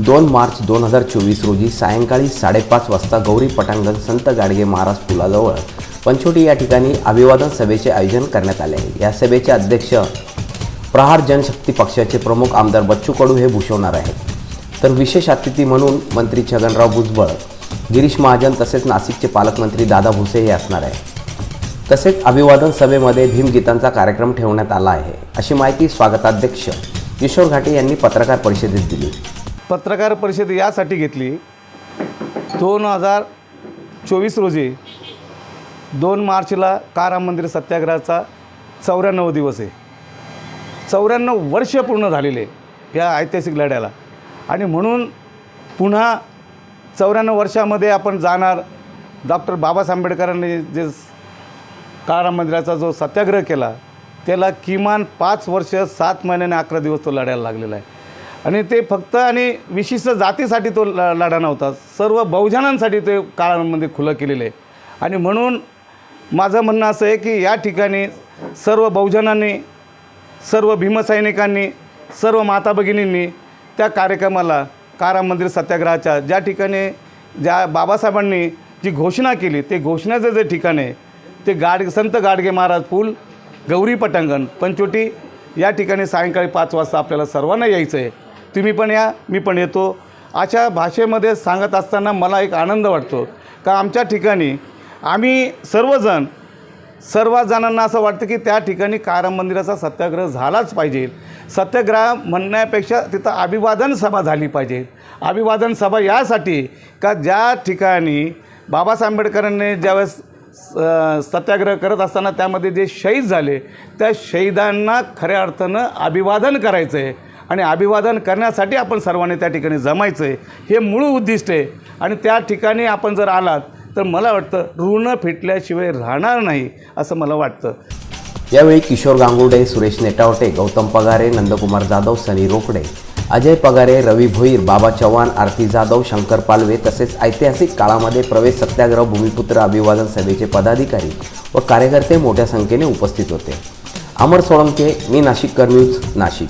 दोन मार्च दोन हजार चोवीस रोजी सायंकाळी साडेपाच वाजता गौरी पटांगण संत गाडगे महाराज पुलाजवळ पंचोटी या ठिकाणी अभिवादन सभेचे आयोजन करण्यात आले. आहे या सभेचे अध्यक्ष प्रहार जनशक्ती पक्षाचे प्रमुख आमदार बच्चू कडू हे भूषवणार आहेत. तर विशेष अतिथी म्हणून मंत्री छगनराव भुजबळ गिरीश महाजन तसेच नाशिकचे पालकमंत्री दादा भुसे हे असणार आहे तसेच अभिवादन सभेमध्ये भीमगीतांचा कार्यक्रम ठेवण्यात आला आहे. अशी माहिती स्वागताध्यक्ष किशोर घाटे यांनी पत्रकार परिषदेत दिली. पत्रकार परिषद यासाठी घेतली. दोन हजार चोवीस रोजी दोन मार्चला काराम मंदिर सत्याग्रहाचा चौऱ्याण्णव दिवस आहे. चौऱ्याण्णव वर्ष पूर्ण झालेले या ऐतिहासिक लढ्याला. आणि म्हणून पुन्हा चौऱ्याण्णव वर्षामध्ये आपण जाणार. डॉक्टर बाबासाहेब आंबेडकरांनी जे काळाराम मंदिराचा जो सत्याग्रह केला त्याला किमान पाच वर्ष सात महिन्याने अकरा दिवस तो लढायला लागलेला आहे. आणि ते फक्त आणि विशिष्ट जातीसाठी तो ल लढा नव्हता. सर्व बहुजनांसाठी ते काळामध्ये खुलं केलेलं आहे. आणि म्हणून माझं म्हणणं असं आहे की या ठिकाणी सर्व बहुजनांनी सर्व भीमसैनिकांनी सर्व माता भगिनींनी त्या कार्यक्रमाला काराम मंदिर सत्याग्रहाच्या ज्या ठिकाणी ज्या बाबासाहेबांनी जी घोषणा केली ते घोषणाचं जे ठिकाण आहे ते गाड संत गाडगे महाराज पूल गौरी पटांगण पंचोटी या ठिकाणी सायंकाळी पाच वाजता आपल्याला सर्वांना यायचं आहे तुम्ही पण या मी पण येतो. अशा भाषेमध्ये सांगत असताना मला एक आनंद वाटतो का आमच्या ठिकाणी आम्ही सर्वजण सर्व जणांना असं वाटतं की त्या ठिकाणी काराम मंदिराचा सत्याग्रह झालाच पाहिजे. सत्याग्रह म्हणण्यापेक्षा तिथं अभिवादन सभा झाली पाहिजे. अभिवादन सभा यासाठी का ज्या ठिकाणी बाबासाहेब आंबेडकरांनी ज्यावेळेस सत्याग्रह करत असताना त्यामध्ये जे शहीद झाले त्या शहीदांना खऱ्या अर्थानं अभिवादन करायचं आहे आणि अभिवादन करण्यासाठी आपण सर्वांनी त्या ठिकाणी जमायचं आहे हे मूळ उद्दिष्ट आहे. आणि त्या ठिकाणी आपण जर आलात तर मला वाटतं ऋण फिटल्याशिवाय राहणार नाही असं मला वाटतं. यावेळी किशोर गांगुडे सुरेश नेटावटे गौतम पगारे नंदकुमार जाधव सनी रोकडे अजय पगारे रवी भोईर बाबा चव्हाण आरती जाधव शंकर पालवे तसेच ऐतिहासिक काळामध्ये प्रवेश सत्याग्रह भूमिपुत्र अभिवादन सभेचे पदाधिकारी व कार्यकर्ते मोठ्या संख्येने उपस्थित होते. अमर सोळंके मी नाशिककर न्यूज नाशिक.